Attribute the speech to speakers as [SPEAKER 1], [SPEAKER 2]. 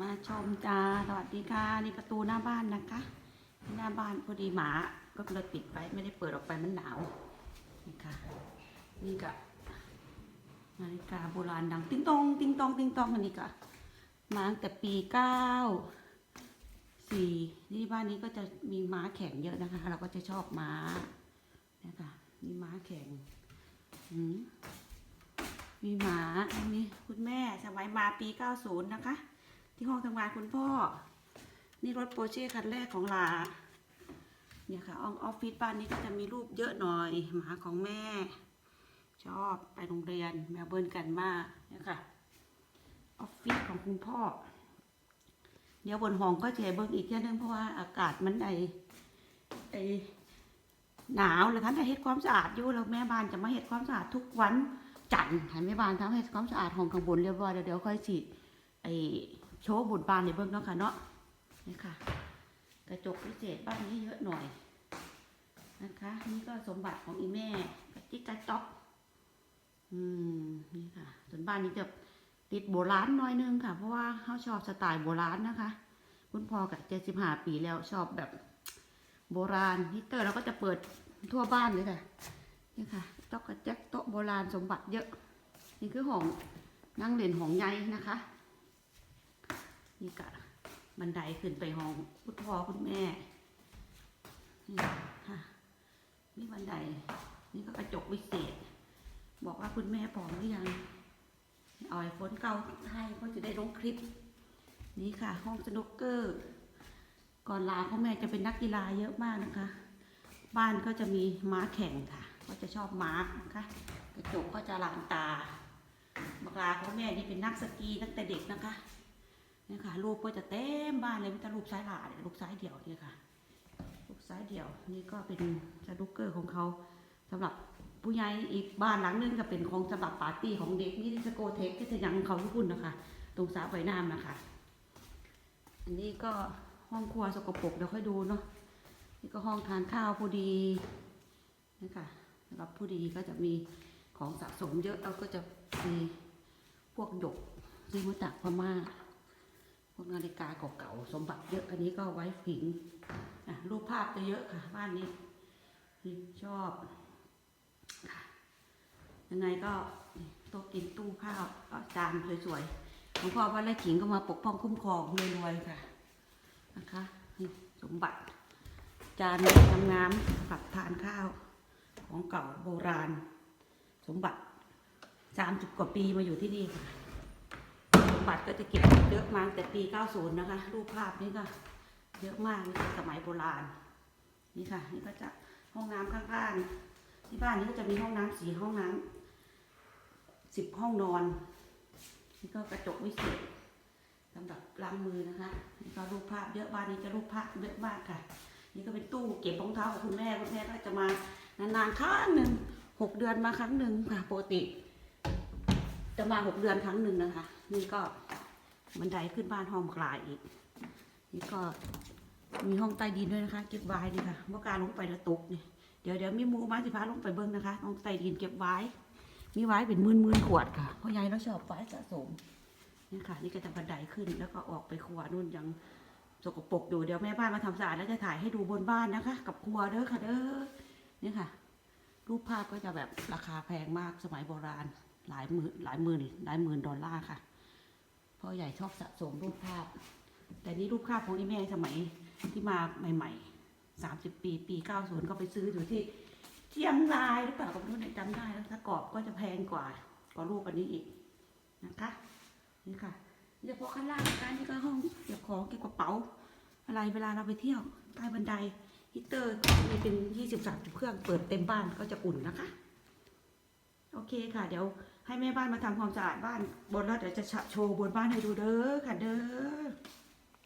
[SPEAKER 1] มาชมจ้าสวัสดีค่ะนี่ประตูหน้าบ้านนะคะ หน้าบ้านพอดีหมาก็เลยปิดไว้ไม่ได้เปิดออกไปมันหนาวนี่ค่ะนี่ก็นาฬิกาโบราณดังติ้งตองติ้งตองติ้งตองอันนี้ก็มาตั้งแต่ปีเก้าสี่นี่บ้านนี้ก็จะมีม้าแข่งเยอะนะคะ เราก็จะชอบม้านี่ค่ะมีม้าแข่งมมีหมาอันนี้คุณแม่สมัยมาปี 90 นะคะ ที่ห้องทำงานคุณพ่อ นี่รถโปรเช่คันแรกของลาเนี่ยค่ะออฟฟิศบ้านนี้ก็จะมีรูปเยอะหน่อย หมาของแม่ ชอบไปโรงเรียนแมวเบิร์นกันมากเนี่ยค่ะออฟฟิศของคุณพ่อ เดี๋ยวบนห้องก็จะเบิ้งอีกเที่นึงเพราะว่าอากาศมันไอไอหนาวแล้วท่านจะเฮ็ดความสะอาดอยู่แล้วแม่บ้านจะมาเฮ็ดความสะอาดทุกวันจันทร์แม่บ้านทำให้ความสะอาดห้องข้างบนเรียบร้อยเดี๋ยวเดี๋ยวค่อยสิไอ โชว์บนบ้านในเบื้องเนาะค่ะเนาะนี่ค่ะ กระจกพิเศษบ้านนี้เยอะหน่อยนะคะ นี่ก็สมบัติของอีแม่กระจิกกระจ๊อกอืมนี่ค่ะ ส่วนบ้านนี้จะติดโบราณหน้อยนึงค่ะ เพราะว่าเขาชอบสไตล์โบราณนะคะ คุณพ่อกับเจ็ดสิบห้าปีแล้วชอบแบบโบราณฮิตเตอร์เราก็จะเปิดทั่วบ้านเลยค่ะนี่ค่ะโต๊ะกระแจกโต๊ะโบราณสมบัติเยอะ นี่คือของนั่งเล่นของใหญ่นะคะ นี่กะบันไดขึ้นไปห้องคุณพ่อคุณแม่นี่ค่ะนี่บันได นี่ก็กระจกวิเศษ บอกว่าคุณแม่ผอมหรือยังเอาไอโฟนเก่าให้ก็จะได้ลงคลิป นี่ค่ะ ห้องสนุกเกอร์ ก่อนลาพ่อแม่จะเป็นนักกีฬาเยอะมากนะคะ บ้านก็จะมีม้าแข่งค่ะ ก็จะชอบม้านะคะกระจกก็จะลานตาบักลาขอแม่นี่เป็นนักสกีตั้งแต่เด็กนะคะ เนี่ยค่ะรูปก็จะเต็มบ้านเลยมีแต่รูปซ้ายหลาเนี่ยรูปซ้ายเดี่ยวเนี่ยค่ะรูปซ้ายเดี่ยวนี่ก็เป็นสนุกเกอร์ของเขาสำหรับผู้ใหญ่อีกบ้านหลังนึงก็เป็นของสำหรับปาร์ตี้ของเด็กนี่ดิสโกเทคที่จะยังเขาญี่ปุ่นนะคะ ตรงสระว่ายน้ำนะคะ อันนี้ก็ห้องครัวสกปรกเดี๋ยวค่อยดูเนาะนี่ก็ห้องทานข้าวผู้ดีนะคะสำหรับผู้ดีก็จะมีของสะสมเยอะแล้วก็จะมีพวกหยกที่มาจากพม่า พวกนาฬิกาเก่าๆสมบัติเยอะอันนี้ก็ไว้ผิงอะรูปภาพจะเยอะค่ะ บ้านนี้ชอบค่ะยังไงก็โต๊ะกินตู้ข้าวก็จานสวยๆหลวงพ่อวัดไร่ขิงก็มาปกป้องคุ้มครองรวยๆค่ะนะคะสมบัติ จานงามๆกับทานข้าวของเก่าโบราณ สมบัติสามสิบกว่าปีมาอยู่ที่นี่ค่ะ บัติก็จะเก็บเยอะมาตั้งแต่ปี 90 นะคะ รูปภาพนี้ก็เยอะมากนี่คือสมัยโบราณ นี่ค่ะ นี่ก็จะห้องน้ำข้างๆ ที่บ้านนี้ก็จะมีห้องน้ำสีห้องน้ำสิบห้องนอน นี่ก็กระจกวิเศษสำหรับล้างมือนะคะ นี่ก็รูปภาพเยอะบ้านนี้จะรูปภาพเยอะมากค่ะ นี่ก็เป็นตู้เก็บรองเท้าของคุณแม่คุณแม่ก็จะมานานๆครั้งหนึ่งหกเดือนมาครั้งหนึ่งค่ะปกติ จะมาหกเดือนครั้งหนึ่งนะคะ นี่ก็บันไดขึ้นบ้านห้องกลายอีก นี่ก็มีห้องใต้ดินด้วยนะคะ เก็บไว้นี่ค่ะเมื่อการลงไปแล้วตกนี่เดี๋ยวเดี๋ยวมีมูมาสิพาลงไปเบิ้งนะคะห้องใต้ดินเก็บไว้ มีไว้เป็นมื่นมื่นขวดค่ะเพราะยายเราชอบไว้สะสมนี่ค่ะ นี่ก็จะบันไดขึ้นแล้วก็ออกไปครัวนู่นยังสกปรกอยู่เดี๋ยวแม่บ้านมาทำสะอาดแล้วจะถ่ายให้ดูบนบ้านนะคะ กับครัวเด้อค่ะเด้อนี่ค่ะ รูปภาพก็จะแบบราคาแพงมากสมัยโบราณ หลายหมื่นหลายหมื่นหลายหมื่นดอลลาร์ค่ะพ่อใหญ่ชอบสะสมรูปภาพ แต่นี่รูปภาพของอีแม่สมัยที่มาใหม่ๆสามสิบปี ปีเก้าศูนย์ก็ไปซื้ออยู่ที่เชียงรายหรือเปล่าก็ไม่รู้เนี่ยจำได้แล้วถ้ากรอบก็จะแพงกว่ากว่ารูปอันนี้อีกนะคะนี่ค่ะเฉพาะข้างล่างนะคะนี่ก็ห้องเก็บของเก็บกระเป๋า อะไรเวลาเราไปเที่ยวใต้บันไดฮีตเตอร์ก็มีเป็นยี่สิบสามเครื่องเปิดเต็มบ้านก็จะอุ่นนะคะ เคค่ะ เดี๋ยวให้แม่บ้านมาทำความสะอาดบ้านบนแล้วเดี๋ยวจะโชว์บนบ้านให้ดูเด้อค่ะเด้อ